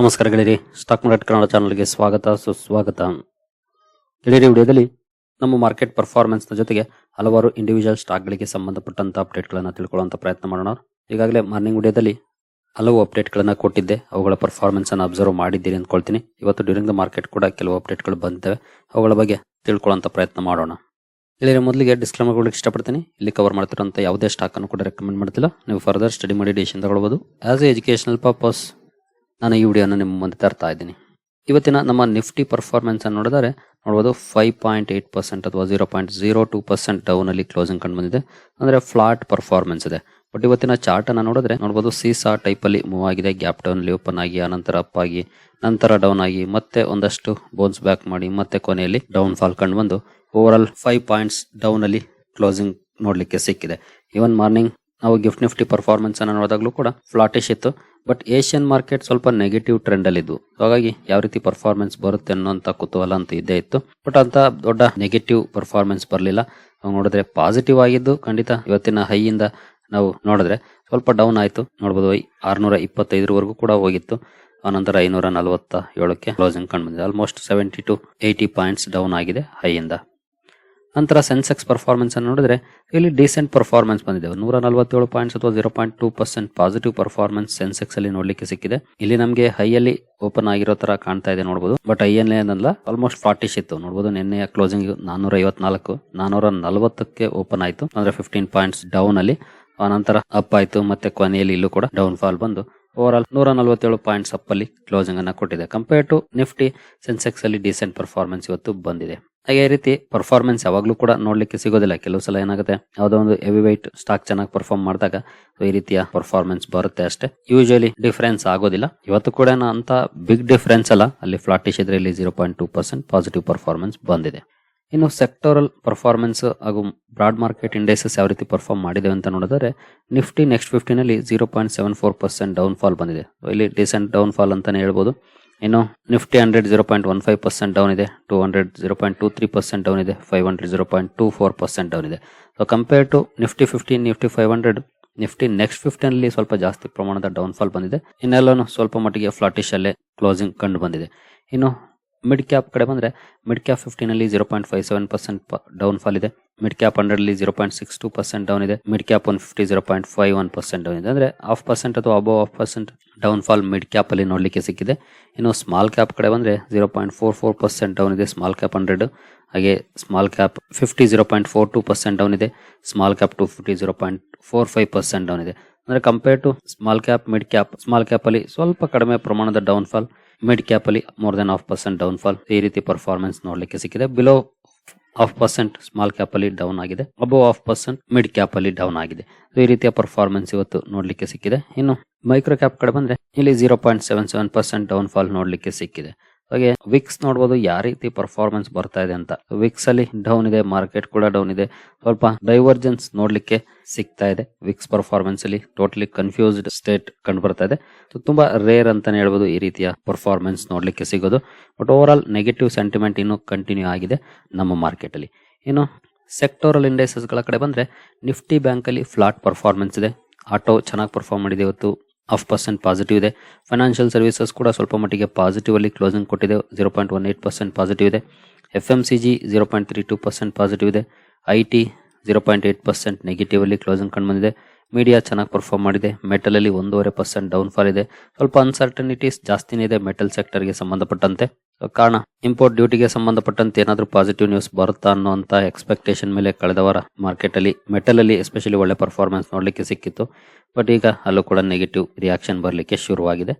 ನಮಸ್ಕಾರ ಗೆಳೆಯರಿ, stock market Kannada ಚಾನಲ್ಗೆ ಸ್ವಾಗತ, ಸುಸ್ವಾಗತ. ಗೆಳೆಯರಿ ವಿಡಿಯೋದಲ್ಲಿ ನಮ್ಮ ಮಾರ್ಕೆಟ್ ಪರ್ಫಾರ್ಮೆನ್ಸ್ನ ಜೊತೆಗೆ ಹಲವಾರು ಇಂಡಿವಿಜುವಲ್ ಸ್ಟಾಕ್ಗಳಿಗೆ ಸಂಬಂಧಪಟ್ಟಂಥ ಅಪ್ಡೇಟ್ಗಳನ್ನು ತಿಳ್ಕೊಳ್ಳುವಂಥ ಪ್ರಯತ್ನ ಮಾಡೋಣ. ಈಗಾಗಲೇ ಮಾರ್ನಿಂಗ್ ವಿಡಿಯೋದಲ್ಲಿ ಹಲವು ಅಪ್ಡೇಟ್ಗಳನ್ನು ಕೊಟ್ಟಿದ್ದೆ. ಅವುಗಳ ಪರ್ಫಾರ್ಮೆನ್ಸನ್ನು ಅಬ್ಸರ್ವ್ ಮಾಡಿದ್ದೀರಿ ಅಂದ್ಕೊಳ್ತೀನಿ. ಇವತ್ತು ಡ್ಯೂರಿಂಗ್ ದ ಮಾರ್ಕೆಟ್ ಕೂಡ ಕೆಲವು ಅಪ್ಡೇಟ್ಗಳು ಬಂದಿವೆ ಅವುಗಳ ಬಗ್ಗೆ ತಿಳ್ಕೊಳ್ಳೋಂಥ ಪ್ರಯತ್ನ ಮಾಡೋಣ. ಗೆಳೆಯರಿ, ಮೊದಲಿಗೆ ಡಿಸ್ಕ್ಲೇಮರ್ ಕೊಡಲಿಕ್ಕೆ ಇಷ್ಟಪಡ್ತೀನಿ. ಇಲ್ಲಿ ಕವರ್ ಮಾಡ್ತಿರೋಂಥ ಯಾವುದೇ ಸ್ಟಾಕ್ ಅನ್ನು ಕೂಡ ರೆಕಮೆಂಡ್ ಮಾಡ್ತಿಲ್ಲ. ನೀವು ಫರ್ದರ್ ಸ್ಟಡಿ ಮಾಡಿ ಡಿಸಿಷನ್ ತಗೊಳ್ಬೋದು. ಆಸ್ ಎ ಎಜುಕೇಶನಲ್ ಪರ್ಪಸ್ ನಾನು ಈ ವಿಡಿಯೋನ ನಿಮ್ಮ ಮುಂದೆ ತರ್ತಾ ಇದ್ದೀನಿ. ಇವತ್ತಿನ ನಮ್ಮ ನಿಫ್ಟಿ ಪರ್ಫಾರ್ಮೆನ್ಸ್ ಅನ್ನು ನೋಡಿದರೆ ನೋಡಬಹುದು ಫೈವ್ ಪಾಯಿಂಟ್ ಏಟ್ ಪರ್ಸೆಂಟ್ ಅಥವಾ zero point zero two percent down ಅಲ್ಲಿ ಕ್ಲೋಸಿಂಗ್ ಕಂಡು ಬಂದಿದೆ. ಅಂದ್ರೆ ಫ್ಲಾಟ್ ಪರ್ಫಾರ್ಮೆನ್ಸ್ ಇದೆ. ಬಟ್ ಇವತ್ತಿನ ಚಾರ್ಟ್ ಅನ್ನ ನೋಡಿದ್ರೆ ನೋಡಬಹುದು ಸೀಸಾ ಟೈಪ್ ಅಲ್ಲಿ ಮೂವ್ ಆಗಿದೆ ಗ್ಯಾಪ್ ಡೌನ್ ಅಲ್ಲಿ ಓಪನ್ ಆಗಿ ಆನಂತರ ಅಪ್ ಆಗಿ, ನಂತರ ಡೌನ್ ಆಗಿ, ಮತ್ತೆ ಒಂದಷ್ಟು ಬೋನ್ಸ್ ಬ್ಯಾಕ್ ಮಾಡಿ, ಮತ್ತೆ ಕೊನೆಯಲ್ಲಿ ಡೌನ್ ಫಾಲ್ ಕಂಡು ಬಂದು over all five points down ಅಲ್ಲಿ ಕ್ಲೋಸಿಂಗ್ ನೋಡಲಿಕ್ಕೆ ಸಿಕ್ಕಿದೆ. ಈವನ್ ಮಾರ್ನಿಂಗ್ ನಾವು ಗಿಫ್ಟ್ ನಿಫ್ಟಿ ಪರ್ಫಾರ್ಮೆನ್ಸ್ ಅನ್ನ ನೋಡಿದಾಗಲೂ ಕೂಡ ಫ್ಲಾಟಿಶ್ ಇತ್ತು. ಬಟ್ ಏಷ್ಯನ್ ಮಾರ್ಕೆಟ್ ಸ್ವಲ್ಪ ನೆಗೆಟಿವ್ ಟ್ರೆಂಡ್ ಅಲ್ಲಿ ಇದ್ವು. ಹಾಗಾಗಿ ಯಾವ ರೀತಿ ಪರ್ಫಾರ್ಮೆನ್ಸ್ ಬರುತ್ತೆ ಅನ್ನೋಂತ ಕುತೂಹಲ ಅಂತ ಇದ್ದೇ ಇತ್ತು. ಬಟ್ ಅಂತ ದೊಡ್ಡ ನೆಗೆಟಿವ್ ಪರ್ಫಾರ್ಮೆನ್ಸ್ ಬರಲಿಲ್ಲ. ನಾವು ನೋಡಿದ್ರೆ ಪಾಸಿಟಿವ್ ಆಗಿದ್ದು ಖಂಡಿತ ಇವತ್ತಿನ ಹೈ ಇಂದ ನಾವು ನೋಡಿದ್ರೆ ಸ್ವಲ್ಪ ಡೌನ್ ಆಯಿತು. ನೋಡಬಹುದು ಆರ್ನೂರ ಇಪ್ಪತ್ತೈದರವರೆಗೂ ಕೂಡ ಹೋಗಿತ್ತು. ಆನಂತರ ಐನೂರ ನಲವತ್ತ ಏಳಕ್ಕೆ ಕ್ಲೋಸಿಂಗ್ ಕಂಡು ಬಂದಿದೆ. Almost seventy to eighty points down ಆಗಿದೆ ಹೈಯಿಂದ ನಂತರ ಸೆನ್ಸೆಕ್ಸ್ ಪರ್ಫಾರ್ಮೆನ್ಸ್ ಅನ್ನು ನೋಡಿದ್ರೆ, ಇಲ್ಲಿ ಡಿಸೆಂಟ್ ಪರ್ಫಾರ್ಮೆನ್ಸ್ ಬಂದಿದೆ. ನೂರ ನಲವತ್ತೇಳು ಪಾಯಿಂಟ್ಸ್ ಅಥವಾ zero point two percent positive performance Sensex ಅಲ್ಲಿ ನೋಡ್ಲಿಕ್ಕೆ ಸಿಕ್ಕಿದೆ. ಇಲ್ಲಿ ನಮಗೆ ಹೈ ಅಲ್ಲಿ ಓಪನ್ ಆಗಿರೋ ತರ ಕಾಣ್ತಾ ಇದೆ ನೋಡಬಹುದು ಬಟ್ ಐಎನ್ಎ ಏನಲ್ಲ ಆಲ್ಮೋಸ್ಟ್ ಫಾರ್ಟಿಶ್ ಇತ್ತು ನೋಡಬಹುದು ನಿನ್ನೆ ಕ್ಲೋಸಿಂಗ್ ನಾನೂರ ಐವತ್ನಾಲ್ಕು ನಾನೂರ ನಲವತ್ತಕ್ಕೆ ಓಪನ್ ಆಯಿತು. ಅಂದ್ರೆ ಫಿಫ್ಟೀನ್ ಪಾಯಿಂಟ್ಸ್ ಡೌನ್ ಅಲ್ಲಿ. ಆನಂತರ ಅಪ್ ಆಯಿತು, ಮತ್ತೆ ಕೊನೆಯಲ್ಲಿ ಇಲ್ಲೂ ಕೂಡ ಡೌನ್ ಫಾಲ್ ಬಂದು ಓವರ್ ಆಲ್ ನೂರ ನಲವತ್ತೇಳು ಪಾಯಿಂಟ್ಸ್ ಅಪ್ ಅಲ್ಲಿ ಕ್ಲೋಸಿಂಗ್ ಅನ್ನ ಕೊಟ್ಟಿದೆ. ಕಂಪೇರ್ ಟು ನಿಫ್ಟಿ ಸೆನ್ಸೆಕ್ಸ್ ಅಲ್ಲಿ ಡಿಸೆಂಟ್ ಪರ್ಫಾರ್ಮೆನ್ಸ್ ಇವತ್ತು ಬಂದಿದೆ. ಹಾಗೆ ರೀತಿ ಪರ್ಫಾರ್ಮೆನ್ಸ್ ಯಾವಾಗಲೂ ಕೂಡ ನೋಡ್ಲಿಕ್ಕೆ ಸಿಗೋದಿಲ್ಲ. ಕೆಲವು ಸಲ ಏನಾಗುತ್ತೆ, ಯಾವುದೋ ಒಂದು ಹೆವಿ ವೈಟ್ ಸ್ಟಾಕ್ ಚೆನ್ನಾಗಿ ಪರ್ಫಾರ್ಮ್ ಮಾಡಿದಾಗ ಈ ರೀತಿಯ ಪರ್ಫಾರ್ಮೆನ್ಸ್ ಬರುತ್ತೆ ಅಷ್ಟೇ. ಯೂಶಲಿ ಡಿಫರೆನ್ಸ್ ಆಗೋದಿಲ್ಲ. ಇವತ್ತು ಕೂಡ ಅಂತ ಬಿಗ್ ಡಿಫರೆನ್ಸ್ ಅಲ್ಲ. ಅಲ್ಲಿ ಫ್ಲಾಟಿಶ್ ಇದ್ರೆ ಇಲ್ಲಿ zero point two percent positive performance ಬಂದಿದೆ. ಇನ್ನು ಸೆಕ್ಟೋರಲ್ ಪರ್ಫಾರ್ಮೆನ್ಸ್ ಹಾಗೂ ಬ್ರಾಡ್ ಮಾರ್ಕೆಟ್ ಇಂಡೆಕ್ಸಸ್ ಯಾವ ರೀತಿ ಪರ್ಫಾರ್ಮ್ ಮಾಡಿದೆ ಅಂತ ನೋಡಿದ್ರೆ Nifty next ಫಿಫ್ಟಿನಲ್ಲಿ zero point seven four percent down fall ಬಂದಿದೆ. ಇಲ್ಲಿ ಡಿಸೆಂಟ್ ಡೌನ್ ಫಾಲ್ ಅಂತಾನೆ ಹೇಳ್ಬೋದು. ಇನ್ನು Nifty hundred zero point one five percent down ಇದೆ two hundred zero point two three percent down ಇದೆ five hundred zero point two four percent down ಇದೆ. So compare to Nifty fifteen Nifty five hundred Nifty next fifteen ಅಲ್ಲಿ ಸ್ವಲ್ಪ ಜಾಸ್ತಿ ಪ್ರಮಾಣದ down fall ಬಂದಿದೆ. ಇನ್ನೆಲ್ಲೂ ಸ್ವಲ್ಪ ಮಟ್ಟಿಗೆ ಫ್ಲಾಟಿಶ್ ಅಲ್ಲೇ ಕ್ಲೋಸಿಂಗ್ ಕಂಡು ಬಂದಿದೆ. ಇನ್ನು ಮಿಡ್ ಕ್ಯಾಪ್ ಕಡೆ ಬಂದ್ರೆ ಮಿಡ್ ಕ್ಯಾಪ್ ಫಿಫ್ಟೀನ್ ಅಲ್ಲಿ zero point five seven percent down fall ಇದೆ. ಮಿಡ್ ಕ್ಯಾಪ್ ಹಂಡ್ರೆಡ್ ಅಲ್ಲಿ zero point six two percent down ಇದೆ. Mid cap one fifty zero point five one percent down ಇದೆ. ಅಂದ್ರೆ half percent ಅಥವಾ above half percent down fall mid cap ಅಲ್ಲಿ ನೋಡ್ಲಿಕ್ಕೆ ಸಿಕ್ಕಿದೆ. ಇನ್ನು ಸ್ಮಾಲ್ ಕ್ಯಾಪ್ ಕಡೆ ಬಂದ್ರೆ zero point four four percent down ಇದೆ. ಸ್ಮಾಲ್ ಕ್ಯಾಪ್ ಹಂಡ್ರೆಡ್ ಹಾಗೆ small cap fifty zero point four two percent down ಇದೆ. Small cap to fifty zero point four five percent down ಇದೆ. ಅಂದ್ರೆ compare to small cap mid cap small cap ಅಲ್ಲಿ ಸ್ವಲ್ಪ ಕಡಿಮೆ ಪ್ರಮಾಣದ down fall mid cap ಅಲ್ಲಿ more than half percent down fall ಈ ರೀತಿ ಪರ್ಫಾರ್ಮೆನ್ಸ್ ನೋಡಲಿಕ್ಕೆ ಸಿಕ್ಕಿದೆ. Below half percent small cap ಅಲ್ಲಿ ಡೌನ್ ಆಗಿದೆ. Above half percent mid cap ಅಲ್ಲಿ ಡೌನ್ ಆಗಿದೆ. ಈ ರೀತಿಯ ಪರ್ಫಾರ್ಮೆನ್ಸ್ ಇವತ್ತು ನೋಡಲಿಕ್ಕೆ ಸಿಕ್ಕಿದೆ. ಇನ್ನು ಮೈಕ್ರೋ ಕ್ಯಾಪ್ ಕಡೆ ಬಂದ್ರೆ ಇಲ್ಲಿ zero point seven seven percent down fall ನೋಡ್ಲಿಕ್ಕೆ ಸಿಕ್ಕಿದೆ. ಹಾಗೆ ವಿಕ್ಸ್ ನೋಡಬಹುದು ಯಾವ ರೀತಿ ಪರ್ಫಾರ್ಮೆನ್ಸ್ ಬರ್ತಾ ಇದೆ ಅಂತ. ವಿಕ್ಸ್ ಅಲ್ಲಿ ಡೌನ್ ಇದೆ ಮಾರ್ಕೆಟ್ ಕೂಡ ಡೌನ್ ಇದೆ. ಸ್ವಲ್ಪ ಡೈವರ್ಜೆನ್ಸ್ ನೋಡ್ಲಿಕ್ಕೆ ಸಿಗ್ತಾ ಇದೆ. ವಿಕ್ಸ್ ಪರ್ಫಾರ್ಮೆನ್ಸ್ ಅಲ್ಲಿ ಟೋಟಲಿ ಕನ್ಫ್ಯೂಸ್ಡ್ ಸ್ಟೇಟ್ ಕಂಡು ಬರ್ತಾ ಇದೆ. ತುಂಬಾ ರೇರ್ ಅಂತಾನೆ ಹೇಳ್ಬೋದು ಈ ರೀತಿಯ ಪರ್ಫಾರ್ಮೆನ್ಸ್ ನೋಡ್ಲಿಕ್ಕೆ ಸಿಗೋದು. But over all negative sentiment ಇನ್ನು ಕಂಟಿನ್ಯೂ ಆಗಿದೆ ನಮ್ಮ ಮಾರ್ಕೆಟ್ ಅಲ್ಲಿ. ಇನ್ನು ಸೆಕ್ಟೋರಲ್ ಇಂಡೆಕ್ಸಸ್ಗಳ ಕಡೆ ಬಂದ್ರೆ ನಿಫ್ಟಿ ಬ್ಯಾಂಕ್ ಅಲ್ಲಿ ಫ್ಲಾಟ್ ಪರ್ಫಾರ್ಮೆನ್ಸ್ ಇದೆ. ಆಟೋ ಚೆನ್ನಾಗಿ ಪರ್ಫಾರ್ಮ್ ಮಾಡಿದೆ ಇವತ್ತು. ಹಾಫ್ ಪರ್ಸೆಂಟ್ ಪಾಸಿಟಿವ್ ಇದೆ. ಫೈನಾನ್ಷಿಯಲ್ ಸರ್ವಿಸಸ್ ಕೂಡ ಸ್ವಲ್ಪ ಮಟ್ಟಿಗೆ ಪಾಸಿಟಿವ್ ಅಲ್ಲಿ ಕ್ಲೋಸಿಂಗ್ ಕೊಟ್ಟಿದೆ. Zero point one eight percent positive ಇದೆ. F M C G zero point three two percent positive ಇದೆ. I T zero point eight percent negative ಅಲ್ಲಿ ಕ್ಲೋಸಿಂಗ್ ಕಂಡು ಬಂದಿದೆ. ಮೀಡಿಯಾ ಚೆನ್ನಾಗಿ ಪರ್ಫಾರ್ಮ್ ಮಾಡಿದೆ. ಮೆಟಲ್ ಅಲ್ಲಿ ಒಂದೂವರೆ ಪರ್ಸೆಂಟ್ ಡೌನ್ ಫಾಲ್ ಇದೆ. ಸ್ವಲ್ಪ ಅನ್ಸರ್ಟನಿಟೀಸ್ ಜಾಸ್ತಿನೇ ಇದೆ ಮೆಟಲ್ ಸೆಕ್ಟರ್ಗೆ ಸಂಬಂಧಪಟ್ಟಂತೆ. ಕಾರಣ ಇಂಪೋರ್ಟ್ ಡ್ಯೂಟಿಗೆ ಸಂಬಂಧಪಟ್ಟಂತೆ ಏನಾದರೂ ಪಾಸಿಟಿವ್ ನ್ಯೂಸ್ ಬರುತ್ತಾ ಅನ್ನುವಂತ ಎಕ್ಸ್ಪೆಕ್ಟೇಷನ್ ಮೇಲೆ ಕಳೆದ ವಾರ ಮಾರ್ಕೆಟ್ ಅಲ್ಲಿ ಮೆಟಲ್ ಅಲ್ಲಿ ಎಸ್ಪೆಷಲಿ ಒಳ್ಳೆ ಪರ್ಫಾರ್ಮೆನ್ಸ್ ನೋಡ್ಲಿಕ್ಕೆ ಸಿಕ್ಕಿತ್ತು. ಬಟ್ ಈಗ ಅಲ್ಲೂ ಕೂಡ ನೆಗೆಟಿವ್ ರಿಯಾಕ್ಷನ್ ಬರಲಿಕ್ಕೆ ಶುರುವಾಗಿದೆ.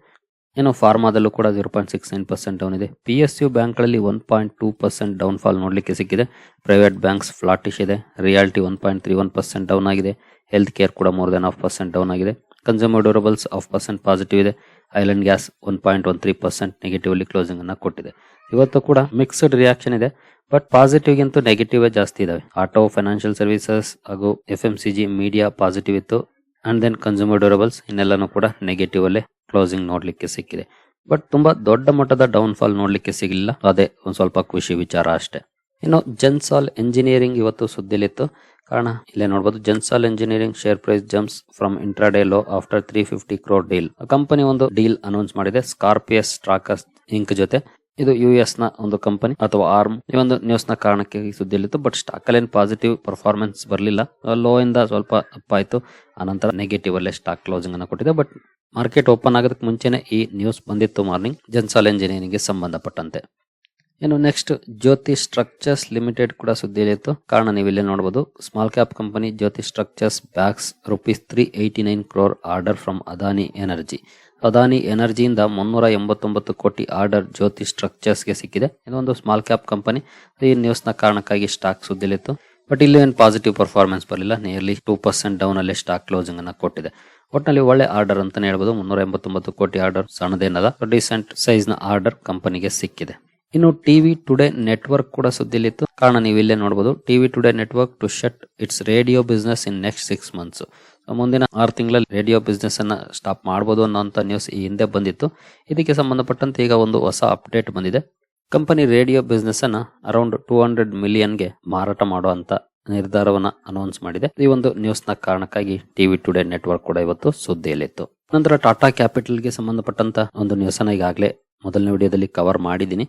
ಇನ್ನು ಫಾರ್ಮಾದಲ್ಲೂ ಕೂಡ zero point six nine percent down ಇದೆ. ಪಿ ಎಸ್ ಯು ಬ್ಯಾಂಕ್ಗಳಲ್ಲಿ one point two percent down fall ನೋಡಲಿಕ್ಕೆ ಸಿಕ್ಕಿದೆ. ಪ್ರೈವೇಟ್ ಬ್ಯಾಂಕ್ಸ್ ಫ್ಲಾಟಿಶ್ ಇದೆ. Realty one point three one percent down ಆಗಿದೆ. ಹೆಲ್ತ್ ಕೇರ್ ಕೂಡ more than half percent down ಆಗಿದೆ. Consumer durables half percent positive ಇದೆ. Oil and gas one point one three percent negatively closing ಅನ್ನು ಕೊಟ್ಟಿದೆ. ಇವತ್ತು ಕೂಡ mixed reaction ಇದೆ. But positive ನೆಗೆಟಿವೇ ನೆಗೆಟಿವ್ ಜಾಸ್ತಿ ಇದಾವೆ. ಆಟೋ ಫೈನಾನ್ಷಿಯಲ್ ಸರ್ವಿಸಸ್ ಹಾಗೂ F M C G media positive ಇತ್ತು. ಅಂಡ್ ದೆನ್ ಕನ್ಸ್ಯೂಮರ್ ಡ್ಯೂರಬಲ್ಸ್ ಇನ್ನೆಲ್ಲನೂ ಕೂಡ ನೆಗೆಟಿವ್ ಅಲ್ಲೇ ಕ್ಲೋಸಿಂಗ್ ನೋಡ್ಲಿಕ್ಕೆ ಸಿಕ್ಕಿದೆ. ಬಟ್ ತುಂಬಾ ದೊಡ್ಡ ಮಟ್ಟದ ಡೌನ್ ಫಾಲ್ ನೋಡ್ಲಿಕ್ಕೆ ಸಿಗಲಿಲ್ಲ. ಅದೇ ಒಂದ್ ಸ್ವಲ್ಪ ಖುಷಿ ವಿಚಾರ ಅಷ್ಟೇ. ಇನ್ನು ಜನ್ಸಾಲ್ ಎಂಜಿನಿಯರಿಂಗ್ ಇವತ್ತು ಸುದ್ದಿಲಿತ್ತು. ಕಾರಣ ಇಲ್ಲೇ ನೋಡಬಹುದು Gensol engineering share price jumps from intraday low after three fifty crore deal company ಒಂದು ಡೀಲ್ ಅನೌನ್ಸ್ ಮಾಡಿದೆ. ಸ್ಕಾರ್ಪಿಯಸ್ ಟ್ರಾಕಸ್ ಇಂಕ್ ಜೊತೆ. ಇದು ಯು ಎಸ್ನ ಒಂದು ಕಂಪನಿ ಅಥವಾ ಆರ್ಮ್ ಈ ಒಂದು ನ್ಯೂಸ್ನ ಕಾರಣಕ್ಕೆ ಈ ಸುದ್ದಿಯಲ್ಲಿತ್ತು ಬಟ್ ಸ್ಟಾಕ್ ಅಲ್ಲಿ ಪಾಸಿಟಿವ್ ಪರ್ಫಾರ್ಮೆನ್ಸ್ ಬರಲಿಲ್ಲ. ಲೋ ಇಂದ ಸ್ವಲ್ಪ ಅಪ್ ಆಯ್ತು. ಆನಂತರ ನೆಗೆಟಿವ್ ಅಲ್ಲೇ ಸ್ಟಾಕ್ ಕ್ಲೋಸಿಂಗ್ ಅನ್ನು ಕೊಟ್ಟಿದೆ. ಬಟ್ ಮಾರ್ಕೆಟ್ ಓಪನ್ ಆಗೋದಕ್ಕೆ ಮುಂಚೆನೆ ಈ ನ್ಯೂಸ್ ಬಂದಿತ್ತು ಮಾರ್ನಿಂಗ್ ಜನ್ಸಾಲ್ ಎಂಜಿನಿಯರಿಂಗ್ಗೆ ಸಂಬಂಧಪಟ್ಟಂತೆ. ಇನ್ನು ನೆಕ್ಸ್ಟ್ ಜ್ಯೋತಿ ಸ್ಟ್ರಕ್ಚರ್ಸ್ ಲಿಮಿಟೆಡ್ ಕೂಡ ಸುದ್ದಿಯಲ್ಲಿತ್ತು ಕಾರಣ ನೀವು ಇಲ್ಲಿ ನೋಡಬಹುದು small cap company Jyoti Structures bags rupees three eighty nine crore order from Adani Energy Adani ಎನರ್ಜಿಯಿಂದ ಮುನ್ನೂರ ಎಂಬತ್ತೊಂಬತ್ತು ಕೋಟಿ ಆರ್ಡರ್ ಜ್ಯೋತಿ ಸ್ಟ್ರಕ್ಚರ್ಸ್ಗೆ ಸಿಕ್ಕಿದೆ. ಇದೊಂದು ಸ್ಮಾಲ್ ಕ್ಯಾಪ್ ಕಂಪನಿ ಈ ನ್ಯೂಸ್ನ ಕಾರಣಕ್ಕಾಗಿ ಸ್ಟಾಕ್ ಸುದ್ದಿಲಿತ್ತು ಬಟ್ ಇಲ್ಲಿ ಏನು ಪಾಸಿಟಿವ್ ಪರ್ಫಾರ್ಮೆನ್ಸ್ ಬರಲಿಲ್ಲ. ನಿಯರ್ಲಿ ಟೂ ಪರ್ಸೆಂಟ್ ಡೌನ್ ಅಲ್ಲಿ ಸ್ಟಾಕ್ ಕ್ಲೋಸಿಂಗ್ ಅನ್ನು ಕೊಟ್ಟಿದೆ. ಒಟ್ಟಿನಲ್ಲಿ ಒಳ್ಳೆ ಆರ್ಡರ್ ಅಂತಲೇ ಹೇಳ್ಬೋದು. ಮುನ್ನೂರ ಎಂಬತ್ತೊಂಬತ್ತು ಕೋಟಿ ಆರ್ಡರ್ ಸಣ್ಣದೇನಲ್ಲ ಡಿಸೆಂಟ್ ಸೈಜ್ನ ಆರ್ಡರ್ ಕಂಪನಿಗೆ ಸಿಕ್ಕಿದೆ. ಇನ್ನು ಟಿವಿ ಟುಡೇ ನೆಟ್ವರ್ಕ್ ಕೂಡ ಸುದ್ದಿಲಿತ್ತು. ಕಾರಣ ನೀವು ಇಲ್ಲೇ ನೋಡಬಹುದು TV Today Network to shut its radio business in next six months ಮುಂದಿನ ಆರು ತಿಂಗಳಲ್ಲಿ ರೇಡಿಯೋ ಬಿಸ್ನೆಸ್ ಅನ್ನ ಸ್ಟಾಪ್ ಮಾಡಬಹುದು ಅನ್ನೋಂಥ ನ್ಯೂಸ್ ಈ ಹಿಂದೆ ಬಂದಿತ್ತು. ಇದಕ್ಕೆ ಸಂಬಂಧಪಟ್ಟಂತೆ ಈಗ ಒಂದು ಹೊಸ ಅಪ್ಡೇಟ್ ಬಂದಿದೆ. ಕಂಪನಿ ರೇಡಿಯೋ ಬಿಸ್ನೆಸ್ ಅನ್ನ ಅರೌಂಡ್ ಟೂ ಹಂಡ್ರೆಡ್ ಮಿಲಿಯನ್ಗೆ ಮಾರಾಟ ಮಾಡುವಂತ ನಿರ್ಧಾರವನ್ನ ಅನೌನ್ಸ್ ಮಾಡಿದೆ. ಈ ಒಂದು ನ್ಯೂಸ್ನ ಕಾರಣಕ್ಕಾಗಿ ಟಿವಿ ಟುಡೇ ನೆಟ್ವರ್ಕ್ ಕೂಡ ಇವತ್ತು ಸುದ್ದಿಯಲ್ಲಿತ್ತು. ನಂತರ ಟಾಟಾ ಕ್ಯಾಪಿಟಲ್ಗೆ ಸಂಬಂಧಪಟ್ಟಂತ ಒಂದು ನ್ಯೂಸ್ ಅನ್ನ ಈಗಾಗಲೇ ಮೊದಲನೇ ವಿಡಿಯೋದಲ್ಲಿ ಕವರ್ ಮಾಡಿದ್ದೀನಿ.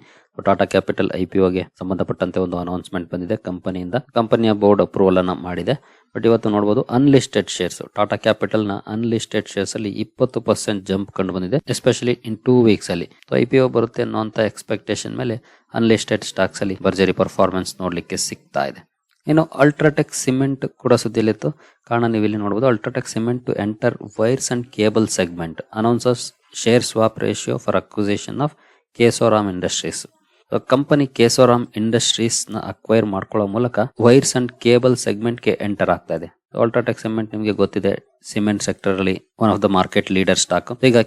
ಟಾಟಾ ಕ್ಯಾಪಿಟಲ್ ಐ ಪಿ ಸಂಬಂಧಪಟ್ಟಂತೆ ಒಂದು ಅನೌನ್ಸ್ಮೆಂಟ್ ಬಂದಿದೆ ಕಂಪನಿಯಿಂದ. ಕಂಪನಿಯ ಬೋರ್ಡ್ ಅಪ್ರೂವಲ್ ಅನ್ನ ಮಾಡಿದೆ. ಬಟ್ ಇವತ್ತು ನೋಡಬಹುದು ಅನ್ಲಿಸ್ಟೆಡ್ ಶೇರ್ಸ್ ಟಾಟಾ ಕ್ಯಾಪಿಟಲ್ನ ಅನ್ಲಿಸ್ಟೆಡ್ ಶೇರ್ಸ್ ಅಲ್ಲಿ ಇಪ್ಪತ್ತು ಪರ್ಸೆಂಟ್ ಜಂಪ್ ಕಂಡು ಬಂದಿದೆ ಎಸ್ಪೆಷಲಿ ಇನ್ ಟೂ ವೀಕ್ಸ್ ಅಲ್ಲಿ. ಐ ಪಿ ಒ ಬರುತ್ತೆ ಅನ್ನೋಂತ ಎಕ್ಸ್ಪೆಕ್ಟೇಷನ್ ಮೇಲೆ ಅನ್ಲಿಸ್ಟೆಡ್ ಸ್ಟಾಕ್ಸ್ ಅಲ್ಲಿ ಭರ್ಜರಿ ಪರ್ಫಾರ್ಮೆನ್ಸ್ ನೋಡ್ಲಿಕ್ಕೆ ಸಿಗ್ತಾ ಇದೆ. ಇನ್ನು ಅಲ್ಟ್ರಾಟೆಕ್ ಸಿಮೆಂಟ್ ಕೂಡ ಸುದ್ದಿಯಲ್ಲಿತ್ತು. ಕಾರಣ ನೀವು ಇಲ್ಲಿ ನೋಡಬಹುದು UltraTech cement to enter wires and cable segment announces share swap ratio for acquisition of Kesoram Industries company Kesoram ಇಂಡಸ್ಟ್ರೀಸ್ನ acquire ಮಾಡ್ಕೊಳ್ಳೋ ಮೂಲಕ ವೈರ್ಸ್ ಅಂಡ್ ಕೇಬಲ್ ಸೆಗ್ಮೆಂಟ್ಗೆ ಎಂಟರ್ ಆಗ್ತಾ ಇದೆ. ಅಲ್ಟ್ರಾಟೆಕ್ ಸಿಮೆಂಟ್ ನಿಮಗೆ ಗೊತ್ತಿದೆ ಸಿಮೆಂಟ್ ಸೆಕ್ಟರ್ ಅಲ್ಲಿ one of the market leader stock ಈಗ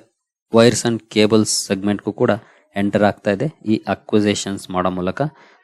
wires and cables ಸೆಗ್ಮೆಂಟ್ಗೂ ಕೂಡ ಎಂಟರ್ ಆಗ್ತಾ ಇದೆ ಈ ಅಕ್ವಿಸೇಷನ್ಸ್ ಮಾಡೋ ಮೂಲಕ.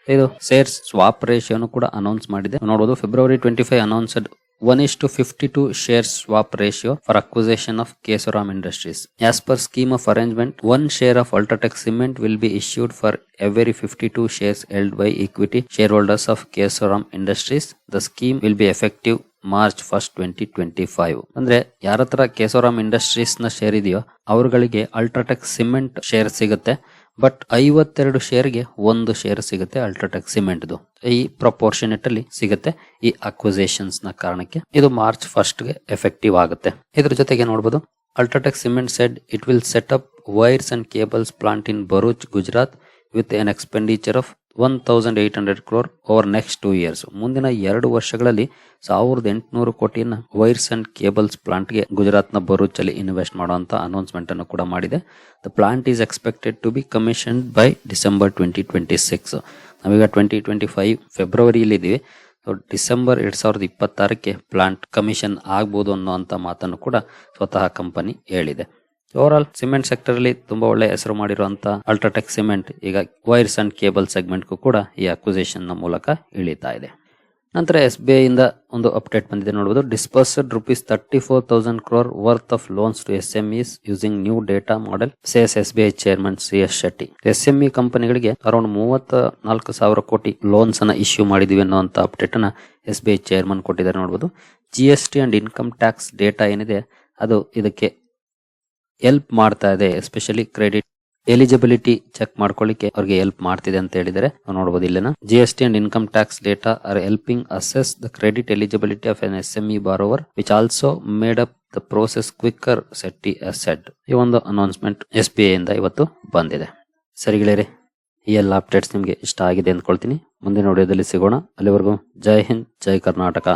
ಇದು ಸೇರ್ಸ್ ಸ್ವಾಪ್ ರೇಷಿಯೋನು ಕೂಡ ಅನೌನ್ಸ್ ಮಾಡಿದೆ. ನೋಡಬಹುದು February twenty five announced one is to fifty two share swap ratio for acquisition of Kesoram Industries as per scheme of arrangement one share of UltraTech cement will be issued for every fifty two shares held by equity share holders of Kesoram Industries the scheme will be effective March first twenty twenty five ಅಂದ್ರೆ ಯಾರ ಹತ್ರ ಕೇಸೋರಾಮ್ ಇಂಡಸ್ಟ್ರೀಸ್ನ share ಇದೆಯೋ, ಅವರುಗಳಿಗೆ UltraTech cement share ಸಿಗುತ್ತೆ. But ಐವತ್ತೆರಡು ಶೇರ್ಗೆ ಒಂದು ಶೇರ್ ಸಿಗುತ್ತೆ ಅಲ್ಟ್ರಾಟೆಕ್ ಸಿಮೆಂಟ್ದು ಈ ಪ್ರಪೋರ್ಷನೇಟ್ ಅಲ್ಲಿ ಸಿಗುತ್ತೆ ಈ ಅಕ್ವಿಸೇಷನ್ಸ್ನ ಕಾರಣಕ್ಕೆ. ಇದು ಮಾರ್ಚ್ ಫಸ್ಟ್ಗೆ ಎಫೆಕ್ಟಿವ್ ಆಗುತ್ತೆ. ಇದ್ರ ಜೊತೆಗೆ ನೋಡಬಹುದು UltraTech cement said it will set up wires and cables plant in Bharuch Gujarat with an expenditure of one thousand eight hundred crore over next two years ಮುಂದಿನ ಎರಡು ವರ್ಷಗಳಲ್ಲಿ ಸಾವಿರದ ಎಂಟುನೂರು ಕೋಟಿಯನ್ನು ವೈರ್ಸ್ ಅಂಡ್ ಕೇಬಲ್ಸ್ ಪ್ಲಾಂಟ್ಗೆ ಗುಜರಾತ್ನ ಗುಜರಾತ್ನ ಬರೂಚ್ ಅಲ್ಲಿ ಇನ್ವೆಸ್ಟ್ ಮಾಡುವಂತ ಅನೌನ್ಸ್ಮೆಂಟ್ ಅನ್ನು ಕೂಡ ಮಾಡಿದೆ. The plant is expected to be commission by December twenty twenty six ನಾವೀಗ ಟ್ವೆಂಟಿ ಟ್ವೆಂಟಿ ಫೈವ್ ಫೆಬ್ರವರಿಯಲ್ಲಿ ಇದ್ದೀವಿ. ಸೊ ಡಿಸೆಂಬರ್ ಎರಡು ಸಾವಿರದ ಇಪ್ಪತ್ತಾರಕ್ಕೆ ಪ್ಲಾಂಟ್ ಕಮಿಷನ್ ಆಗ್ಬೋದು ಅನ್ನುವಂತ ಮಾತನ್ನು ಕೂಡ ಸ್ವತಃ ಕಂಪನಿ ಹೇಳಿದೆ. ಓವರ್ ಆಲ್ ಸಿಮೆಂಟ್ ಸೆಕ್ಟರ್ ಅಲ್ಲಿ ತುಂಬಾ ಒಳ್ಳೆ ಹೆಸರು ಮಾಡಿರುವಂತ ಅಲ್ಟ್ರಾಟೆಕ್ ಸಿಮೆಂಟ್ ಈಗ ವೈರ್ಸ್ ಅಂಡ್ ಕೇಬಲ್ ಸೆಗ್ಮೆಂಟ್ಗೂ ಕೂಡ ಈ ಅಕ್ವಿಸೇಷನ್ನ ಮೂಲಕ ಇಳಿತಾ ಇದೆ. ನಂತರ ಎಸ್ ಬಿ ಐ ಇಂದ ಒಂದು ಅಪ್ಡೇಟ್ ಬಂದಿದೆ ನೋಡಬಹುದು disbursed rupees thirty four thousand crore worth of loans to S M Es using new data model says S B I chairman C S Shetty S M E ಕಂಪನಿಗಳಿಗೆ around ಮೂವತ್ತ ನಾಲ್ಕು ಸಾವಿರ ಕೋಟಿ loans ಅನ್ನ issue ಮಾಡಿದೀವಿ ಅನ್ನುವಂತ update ಅನ್ನ S B I chairman ಕೊಟ್ಟಿದ್ದಾರೆ ನೋಡಬಹುದು G S T and income tax data ಏನಿದೆ, ಅದು ಇದಕ್ಕೆ ಹೆಲ್ಪ್ ಮಾಡ್ತಾ ಇದೆ ಎಸ್ಪೆಷಲಿ ಕ್ರೆಡಿಟ್ ಎಲಿಜಿಬಿಲಿಟಿ ಚೆಕ್ ಮಾಡ್ಕೊಳ್ಳಿಕ್ಕೆ ಅವ್ರಿಗೆ ಹೆಲ್ಪ್ ಮಾಡ್ತಿದೆ ಅಂತ ಹೇಳಿದರೆ ನಾವು ನೋಡಬಹುದು ಇಲ್ಲಿನ? G S T and income tax data are helping assess the credit eligibility of M S M E borrower which also made up the process quicker Setty said ಈ ಒಂದು ಅನೌನ್ಸ್ಮೆಂಟ್ ಎಸ್ ಬಿ ಐ ಇಂದ ಇವತ್ತು ಬಂದಿದೆ. ಸರಿ ಗೆಳೆಯರೆ, ಈ ಎಲ್ಲ updates ನಿಮಗೆ ಇಷ್ಟ ಆಗಿದೆ ಅಂದ್ಕೊಳ್ತೀನಿ. ಮುಂದಿನ ವಿಡಿಯೋದಲ್ಲಿ ಸಿಗೋಣ. ಅಲ್ಲಿವರೆಗೂ ಜೈ ಹಿಂದ್, ಜೈ ಕರ್ನಾಟಕ.